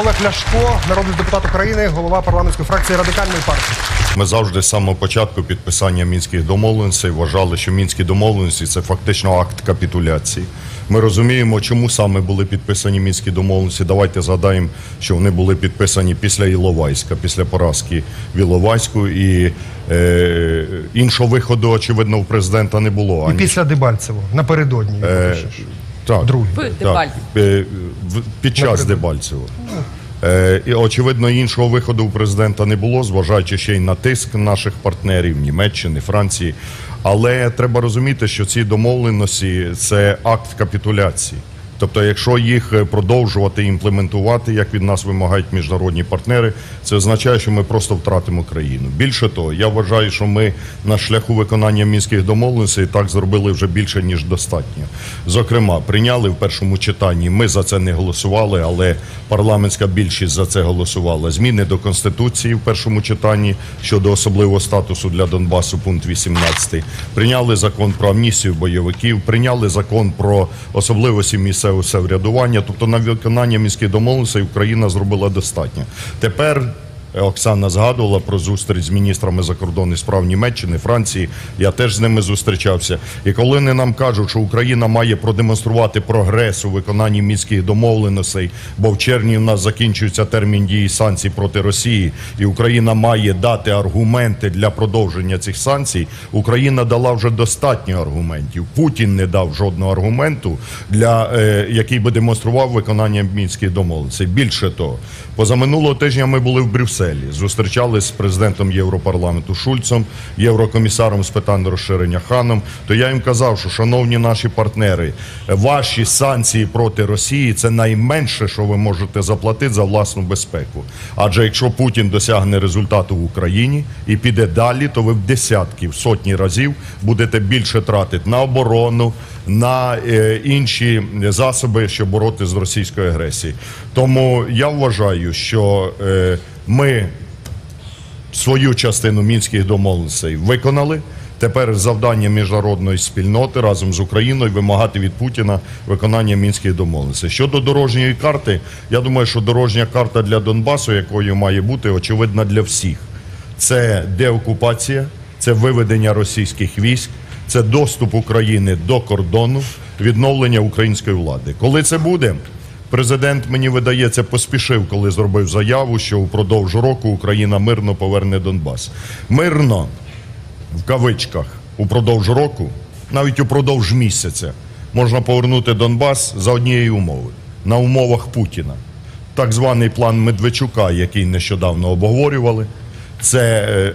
Олег Ляшко, народний депутат України, голова парламентської фракції радикальної партії. Ми завжди з самого початку підписання мінських домовленостей вважали, що мінські домовленості це фактично акт капітуляції. Ми розуміємо, чому саме були підписані мінські домовленості. Давайте згадаємо, що вони були підписані після Іловайська, після поразки в Іловайську, і е, іншого виходу, очевидно, у президента не було. І після Дебальцево, напередодні. пишеш. Так, Другий. В так, Дебальцево. е, в- під час Дебальцево. Е, і очевидно, іншого виходу у президента не було, зважаючи ще й на тиск наших партнерів Німеччини, Франції. Але треба розуміти, що ці домовленості це акт капітуляції. Тобто, якщо їх е, продовжувати імплементувати, як від нас вимагають міжнародні партнери, це означає, що ми просто втратимо країну. Більше того, я вважаю, що ми на шляху виконання мінських домовленостей так зробили вже більше ніж достатньо. Зокрема, прийняли в першому читанні. Ми за це не голосували, але парламентська більшість за це голосувала. Зміни до конституції в першому читанні щодо особливого статусу для Донбасу, пункт 18. Прийняли закон про амністію бойовиків, прийняли закон про особливості місцевого самоврядування. Тобто на виконання міських домовленостей Україна зробила достатньо. Тепер Оксана згадувала про зустріч з міністрами закордонних справ Німеччини, Франції. Я теж з ними зустрічався. І коли вони нам кажуть, що Україна має продемонструвати прогрес у виконанні мінських домовленостей, бо в червні в нас закінчується термін дії санкцій проти Росії, і Україна має дати аргументи для продовження цих санкцій. Україна дала вже достатньо аргументів. Путін не дав жодного аргументу, для е, який би демонстрував виконання мінських домовленостей. Більше того, позаминулого тижня ми були в Брюсселі, зустрічалися з президентом Європарламенту Шульцем, єврокомісаром з питань розширення Ханом. То я їм казав, що шановні наші партнери, ваші санкції проти Росії це найменше, що ви можете заплатити за власну безпеку. Адже якщо Путін досягне результату в Україні і піде далі, то ви в десятки, в сотні разів будете більше тратити на оборону, на е, інші засоби, щоб боротися з російською агресією. Тому я вважаю, що е, ми свою частину мінських домовленостей виконали. Тепер завдання міжнародної спільноти разом з Україною вимагати від Путіна виконання мінських домовленостей. Щодо дорожньої карти, я думаю, що дорожня карта для Донбасу, якою має бути, очевидна для всіх. Це деокупація, це виведення російських військ, це доступ України до кордону, відновлення української влади. Коли це буде? Президент, мені видається, поспішив, коли зробив заяву, що впродовж року Україна мирно поверне Донбас. Мирно в кавичках упродовж року, навіть упродовж місяця, можна повернути Донбас за однієї умови на умовах Путіна. Так званий план Медведчука, який нещодавно обговорювали, це е,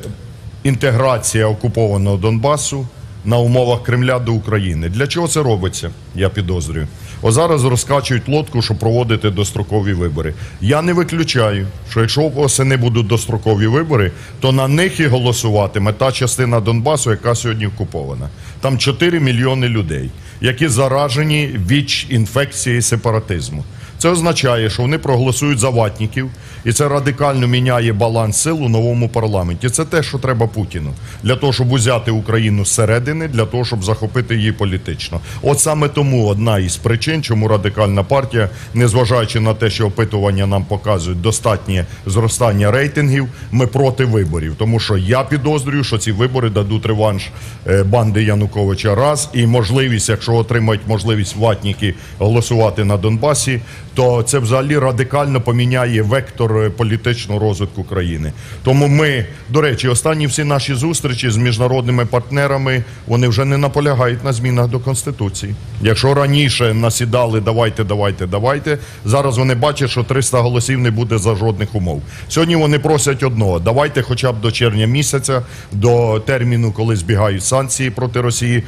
інтеграція окупованого Донбасу на умовах Кремля до України. Для чого це робиться? Я підозрюю. О зараз розкачують лодку, щоб проводити дострокові вибори. Я не виключаю, що якщо восени будуть дострокові вибори, то на них і голосуватиме та частина Донбасу, яка сьогодні окупована. Там 4 мільйони людей, які заражені віч інфекції сепаратизму. Це означає, що вони проголосують за ватників, і це радикально міняє баланс сил у новому парламенті. Це те, що треба Путіну для того, щоб узяти Україну зсередини, для того, щоб захопити її політично. От саме тому одна із причин, чому радикальна партія, незважаючи на те, що опитування нам показують достатнє зростання рейтингів, ми проти виборів. Тому що я підозрюю, що ці вибори дадуть реванш е, банди Януковича раз і можливість, якщо отримають можливість ватніки голосувати на Донбасі, то це взагалі радикально поміняє вектор е, політичного розвитку країни. Тому ми, до речі, останні всі наші зустрічі з міжнародними партнерами вони вже не наполягають на змінах до конституції. Якщо раніше насідали давайте, давайте, давайте, зараз вони бачать, що 300 голосів не буде за жодних умов. Сьогодні вони просять одного: давайте, хоча б до червня місяця, до терміну, коли збігають санкції проти Росії,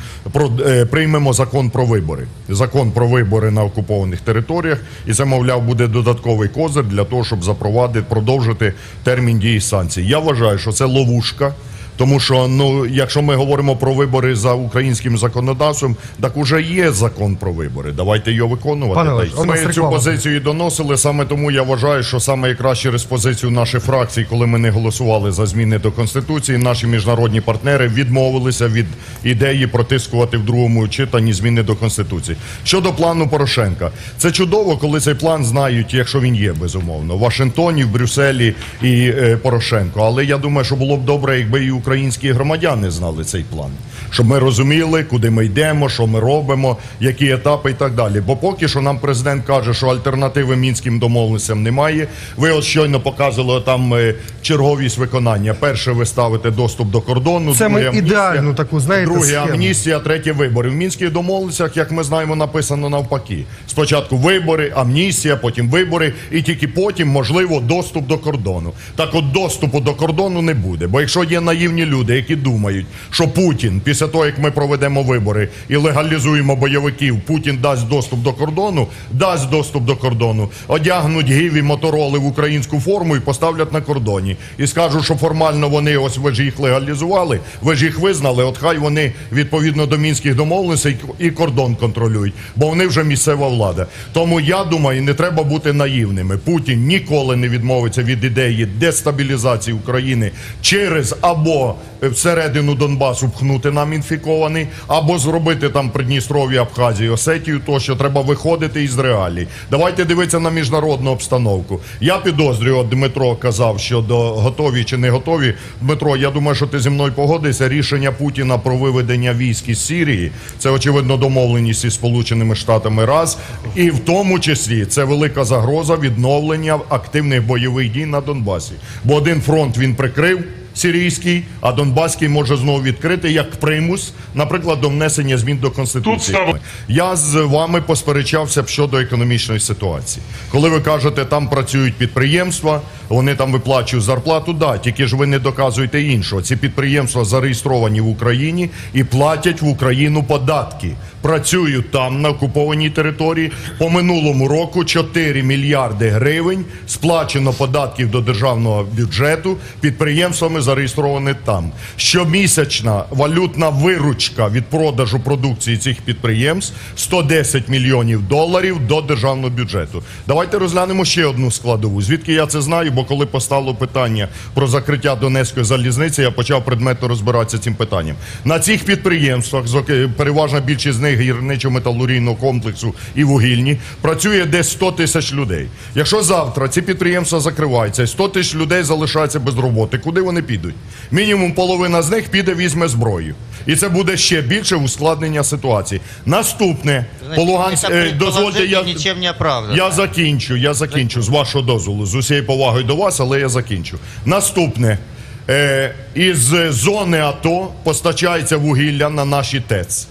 е, приймемо закон про вибори. Закон про вибори на окупованих територіях, і це, мовляв, буде додатковий козир для того, щоб запровадити, продовжити термін дії санкцій. Я вважаю, що це ловушка. Тому що ну, якщо ми говоримо про вибори за українським законодавством, так уже є закон про вибори. Давайте його виконувати. Пане нас ми цю реклама. позицію доносили. Саме тому я вважаю, що саме якраз через позицію наших фракцій, коли ми не голосували за зміни до конституції, наші міжнародні партнери відмовилися від ідеї протискувати в другому читанні зміни до конституції. Щодо плану Порошенка, це чудово, коли цей план знають, якщо він є, безумовно, в Вашингтоні, в Брюсселі і е, Порошенко. Але я думаю, що було б добре, якби і українські громадяни знали цей план, щоб ми розуміли, куди ми йдемо, що ми робимо, які етапи і так далі. Бо поки що нам президент каже, що альтернативи мінським домовленостям немає. Ви от щойно показували там е, черговість виконання. Перше, ви ставите доступ до кордону. Це друге, ідеальну таку, знаєте, друге схему. амністія, третє вибори. В мінських домовленостях, як ми знаємо, написано навпаки. Спочатку вибори, амністія, потім вибори, і тільки потім, можливо, доступ до кордону. Так от доступу до кордону не буде. Бо якщо є наївні люди, які думають, що Путін, після того, як ми проведемо вибори і легалізуємо бойовиків, Путін дасть доступ до кордону, дасть доступ до кордону, одягнуть гіві мотороли в українську форму і поставлять на кордоні. І скажуть, що формально вони, ось ви ж їх легалізували, ви ж їх визнали, от хай вони відповідно до мінських домовленостей і кордон контролюють, бо вони вже місцева влада. Тому я думаю, не треба бути наївними. Путін ніколи не відмовиться від ідеї дестабілізації України через або всередину Донбасу пхнути нам інфікований, або зробити там Придністров'я, Абхазію, Осетію, то що треба виходити із реалій. Давайте дивитися на міжнародну обстановку. Я підозрюю, от Дмитро казав, що до готові чи не готові. Дмитро, я думаю, що ти зі мною погодишся. Рішення Путіна про виведення військ із Сірії це очевидно домовленість із Сполученими Штатами раз, і в тому числі це велика загроза відновлення активних бойових дій на Донбасі. Бо один фронт він прикрив. Сирійський, а Донбаський може знову відкрити як примус, наприклад, до внесення змін до конституції. Я з вами посперечався б щодо економічної ситуації. Коли ви кажете, там працюють підприємства, вони там виплачують зарплату, да, тільки ж ви не доказуєте іншого. Ці підприємства зареєстровані в Україні і платять в Україну податки. Працюють там на окупованій території. По минулому року 4 мільярди гривень сплачено податків до державного бюджету підприємствами зареєстровані там. Щомісячна валютна виручка від продажу продукції цих підприємств 110 мільйонів доларів до державного бюджету. Давайте розглянемо ще одну складову. Звідки я це знаю? Бо коли постало питання про закриття Донецької залізниці, я почав предметно розбиратися цим питанням. На цих підприємствах, переважна більшість з них гірничо-металургійного комплексу і вугільні, працює десь 100 тисяч людей. Якщо завтра ці підприємства закриваються, і 100 тисяч людей залишаються без роботи, куди вони підуть? Мінімум половина з них піде візьме зброю. І це буде ще більше ускладнення ситуації. Наступне, по Луганськ... Е, дозвольте, я, ничем не оправдано. я закінчу, я закінчу з вашого дозволу, з усією повагою до вас, але я закінчу. Наступне. Е, із зони АТО постачається вугілля на наші ТЕЦ.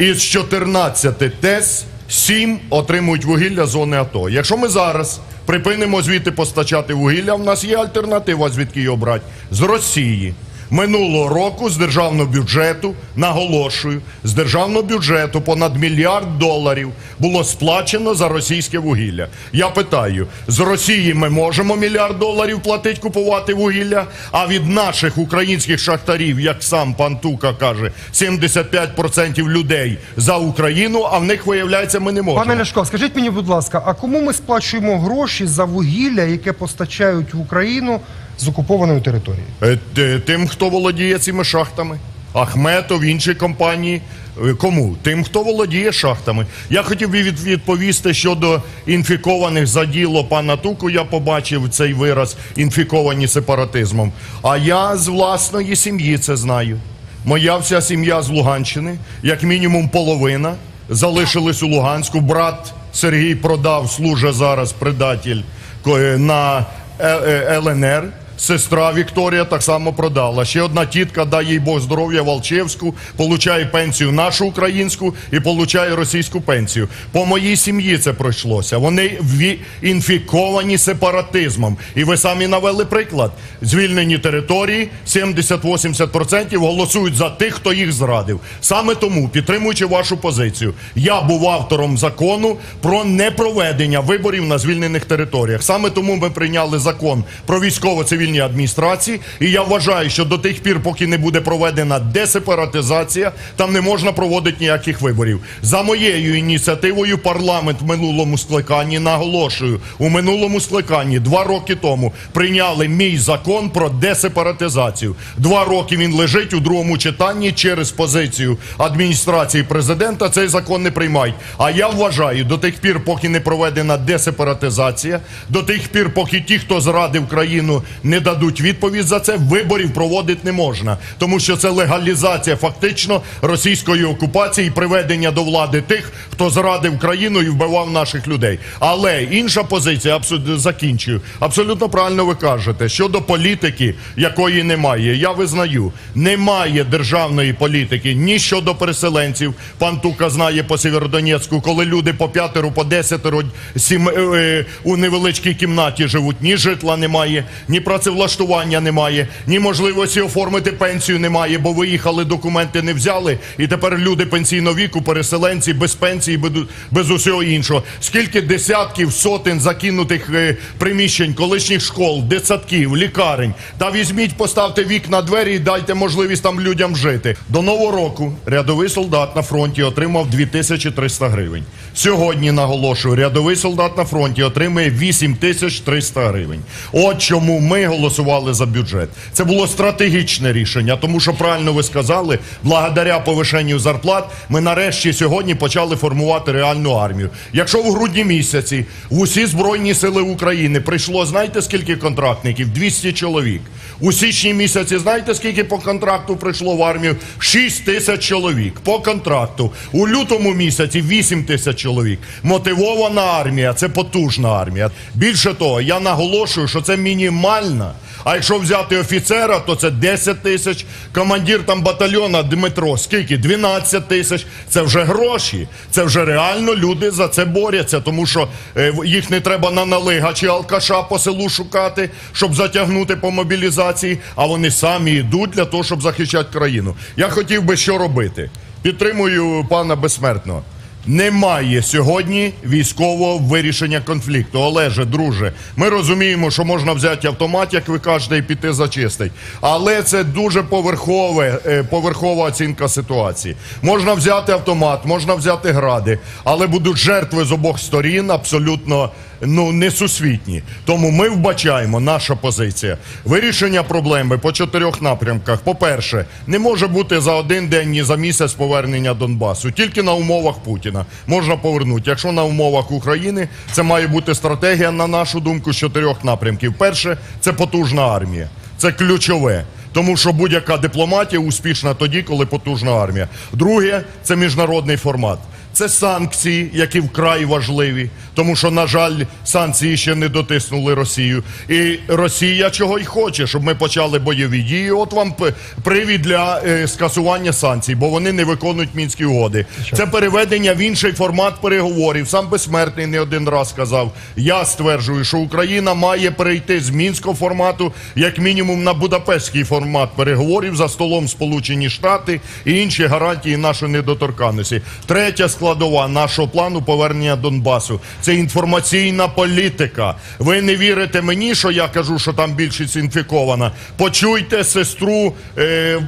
Із 14 ТЕС 7 отримують вугілля зони АТО. Якщо ми зараз припинимо звідти постачати вугілля, в нас є альтернатива, звідки його брати з Росії. Минулого року з державного бюджету, наголошую, з державного бюджету понад мільярд доларів було сплачено за російське вугілля. Я питаю, з Росії ми можемо мільярд доларів платити, купувати вугілля, а від наших українських шахтарів, як сам пан Тука каже, 75% людей за Україну, а в них, виявляється, ми не можемо. Пане Ляшко, скажіть мені, будь ласка, а кому ми сплачуємо гроші за вугілля, яке постачають в Україну з окупованої території? Е, Тим, хто володіє цими шахтами. Ахметов, інші компанії. Е, Кому? Тим, хто володіє шахтами. Я хотів би відповісти щодо інфікованих за діло пана Туку. Я побачив цей вираз інфіковані сепаратизмом. А я з власної сім'ї це знаю. Моя вся сім'я з Луганщини, як мінімум половина, залишились у Луганську. Брат Сергій продав, служить зараз предатель на е- ЛНР. Сестра Вікторія так само продала. Ще одна тітка, дай їй Бог здоров'я, Волчевську, получає пенсію нашу українську і получає російську пенсію. По моїй сім'ї це пройшлося. Вони інфіковані сепаратизмом. І ви самі навели приклад. Звільнені території 70-80% голосують за тих, хто їх зрадив. Саме тому, підтримуючи вашу позицію, я був автором закону про непроведення виборів на звільнених територіях. Саме тому ми прийняли закон про військово-цивільні цивільній адміністрації. І я вважаю, що до тих пір, поки не буде проведена десепаратизація, там не можна проводити ніяких виборів. За моєю ініціативою парламент в минулому скликанні наголошую у минулому скликанні два роки тому прийняли мій закон про десепаратизацію. Два роки він лежить у другому читанні через позицію адміністрації президента. Цей закон не приймають. А я вважаю, до тих пір, поки не проведена десепаратизація, до тих пір, поки ті, хто зрадив країну, не дадуть відповідь за це, виборів проводити не можна, тому що це легалізація фактично російської окупації і приведення до влади тих, хто зрадив країну і вбивав наших людей. Але інша позиція, абсолютно закінчую. Абсолютно правильно ви кажете щодо політики, якої немає. Я визнаю, немає державної політики ні щодо переселенців. Пан Тука знає по Сєвєродонецьку, коли люди по п'ятеро, по десятеро сім, е, е, у невеличкій кімнаті живуть. Ні житла немає, ні працевлаштування немає, ні можливості оформити пенсію немає, бо виїхали, документи не взяли. І тепер люди пенсійного віку, переселенці без пенсії, без, усього іншого. Скільки десятків, сотень закинутих е, приміщень, колишніх школ, дитсадків, лікарень. Та візьміть, поставте вікна двері і дайте можливість там людям жити. До нового року рядовий солдат на фронті отримав 2300 гривень. Сьогодні наголошую, рядовий солдат на фронті отримує 8300 гривень. От чому ми голосували за бюджет. Це було стратегічне рішення, тому що правильно ви сказали, благодаря повишенню зарплат ми нарешті сьогодні почали формувати реальну армію. Якщо в грудні місяці в усі збройні сили України прийшло, знаєте скільки контрактників? 200 чоловік. У січні місяці знаєте скільки по контракту прийшло в армію? 6 тисяч чоловік по контракту. У лютому місяці 8 тисяч чоловік. Мотивована армія це потужна армія. Більше того, я наголошую, що це мінімальна. А якщо взяти офіцера, то це 10 тисяч. Командир там батальйона Дмитро, скільки? 12 тисяч. Це вже гроші. Це вже реально люди за це борються, тому що е, їх не треба на налига чи алкаша по селу шукати, щоб затягнути по мобілізації, а вони самі йдуть для того, щоб захищати країну. Я хотів би що робити. Підтримую пана безсмертного. Немає сьогодні військового вирішення конфлікту. Олеже, друже, ми розуміємо, що можна взяти автомат, як ви кажете, і піти зачистить. Але це дуже поверхове, е, поверхова оцінка ситуації. Можна взяти автомат, можна взяти гради, але будуть жертви з обох сторін абсолютно ну несусвітні. Тому ми вбачаємо наша позиція. Вирішення проблеми по чотирьох напрямках. По-перше, не може бути за один день ні за місяць повернення Донбасу. Тільки на умовах Путіна можна повернути. Якщо на умовах України, це має бути стратегія, на нашу думку, з чотирьох напрямків. Перше це потужна армія. Це ключове. Тому що будь-яка дипломатія успішна тоді, коли потужна армія. Друге це міжнародний формат. Це санкції, які вкрай важливі, тому що, на жаль, санкції ще не дотиснули Росію. І Росія чого й хоче, щоб ми почали бойові дії. От вам привід для е, скасування санкцій, бо вони не виконують мінські угоди. Це переведення в інший формат переговорів. Сам безсмертний не один раз сказав. Я стверджую, що Україна має перейти з мінського формату, як мінімум, на Будапештський формат переговорів за столом Сполучені Штати і інші гарантії нашої недоторканності. Третя складова нашого плану повернення Донбасу це інформаційна політика. Ви не вірите мені, що я кажу, що там більшість інфікована. Почуйте сестру е,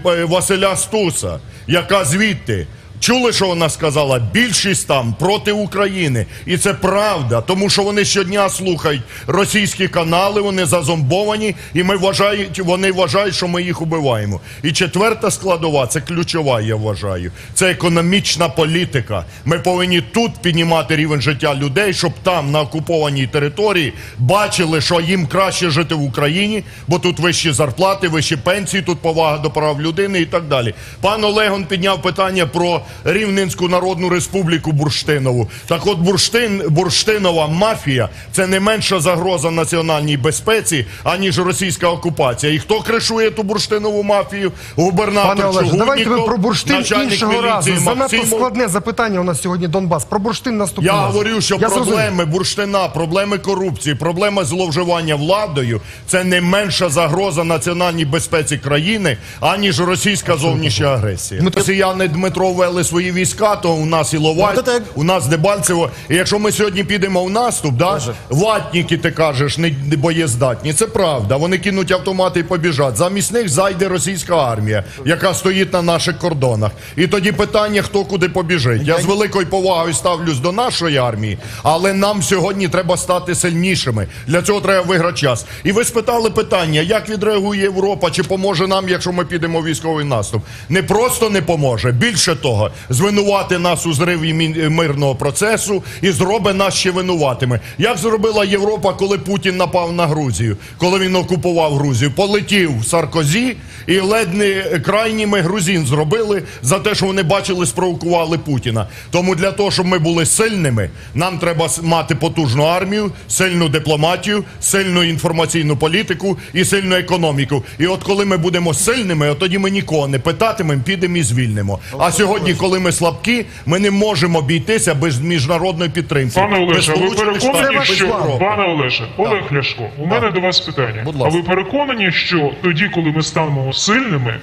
е, Василя Стуса, яка звідти. Чули, що вона сказала? Більшість там проти України. І це правда, тому що вони щодня слухають російські канали, вони зазомбовані, і ми вважають, вони вважають, що ми їх убиваємо. І четверта складова, це ключова, я вважаю. Це економічна політика. Ми повинні тут піднімати рівень життя людей, щоб там, на окупованій території, бачили, що їм краще жити в Україні, бо тут вищі зарплати, вищі пенсії, тут повага до прав людини і так далі. Пан Олегон підняв питання про Рівненську Народну Республіку Бурштинову. Так от Бурштин, Бурштинова мафія це не менша загроза національній безпеці, аніж російська окупація. І хто кришує ту бурштинову мафію? Губернатор Пане Олеже, давайте ми Чугунніков, про бурштин іншого разу. Занадто складне запитання у нас сьогодні Донбас. Про бурштин наступного Я разу. говорю, що Я зрозумів. проблеми бурштина, проблеми корупції, проблема зловживання владою це не менша загроза національній безпеці країни, аніж російська зовнішня агресія. Дмитро- Росіяни Дмитро ввели поставили свої війська, то у нас і Ловаль, Ну, то так- у нас Дебальцево. І якщо ми сьогодні підемо в наступ, да, ватніки, ти кажеш, не не боєздатні. Це правда. Вони кинуть автомати і побіжать. Замість них зайде російська армія, яка стоїть на наших кордонах. І тоді питання, хто куди побіжить. Я з великою повагою ставлюсь до нашої армії, але нам сьогодні треба стати сильнішими. Для цього треба виграти час. І ви спитали питання, як відреагує Європа, чи поможе нам, якщо ми підемо в військовий наступ. Не просто не поможе, більше того, звинувати нас у зриві мирного процесу і зробить нас ще винуватими. Як зробила Європа, коли Путін напав на Грузію, коли він окупував Грузію? Полетів Саркозі і ледь не крайніми грузин зробили за те, що вони бачили, спровокували Путіна. Тому для того, щоб ми були сильними, нам треба мати потужну армію, сильну дипломатію, сильну інформаційну політику і сильну економіку. І от коли ми будемо сильними, от тоді ми нікого не питатимемо, підемо і звільнимо. А сьогодні, коли ми слабкі, ми не можемо обійтися без міжнародної підтримки. Пане Олеже, ви переконані, що пане Олеже, Олег Ляшко, у мене до вас питання. Будь А ви переконані, що тоді, коли ми станемо сильними,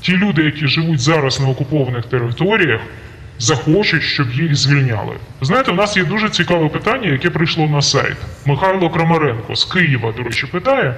ті люди, які живуть зараз на окупованих територіях, захочуть, щоб їх звільняли? Знаєте, у нас є дуже цікаве питання, яке прийшло на сайт. Михайло Крамаренко з Києва, до речі, питає.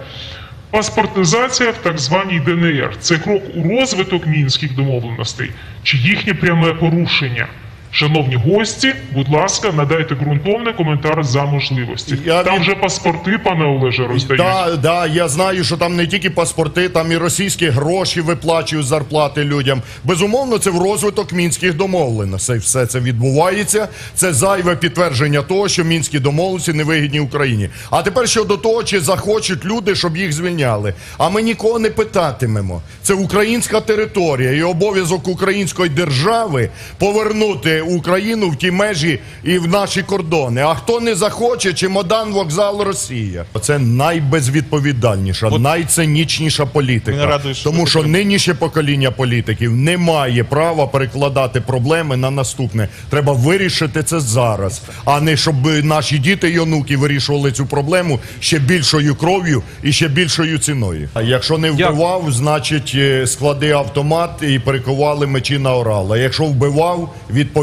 Паспортизація в так званій ДНР це крок у розвиток мінських домовленостей чи їхнє пряме порушення? Шановні гості, будь ласка, надайте ґрунтовний коментар за можливості. Я Там від- вже паспорти, пане Олеже, роздають. Да, да, я знаю, що там не тільки паспорти, там і російські гроші виплачують зарплати людям. Безумовно, це в розвиток мінських домовленостей. Все це відбувається. Це зайве підтвердження того, що мінські домовленості не вигідні Україні. А тепер щодо того, чи захочуть люди, щоб їх звільняли. А ми нікого не питатимемо. Це українська територія і обов'язок української держави повернути Україну в ті межі і в наші кордони. А хто не захоче, чемодан, вокзал, Росія. Це найбезвідповідальніша, найцинічніша політика. Радує, що Тому що нинішнє покоління політиків не має права перекладати проблеми на наступне. Треба вирішити це зараз, а не щоб наші діти і онуки вирішували цю проблему ще більшою кров'ю і ще більшою ціною. А якщо не вбивав, значить е, склади автомат і перекували мечі на орал. А якщо вбивав,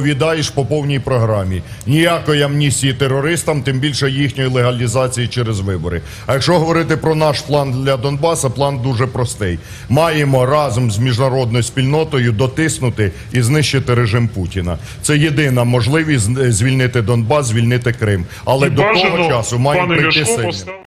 відповідаєш по повній програмі. Ніякої амністії терористам, тим більше їхньої легалізації через вибори. А якщо говорити про наш план для Донбаса, план дуже простий. Маємо разом з міжнародною спільнотою дотиснути і знищити режим Путіна. Це єдина можливість звільнити Донбас, звільнити Крим. Але І до того часу маємо прийти сильно.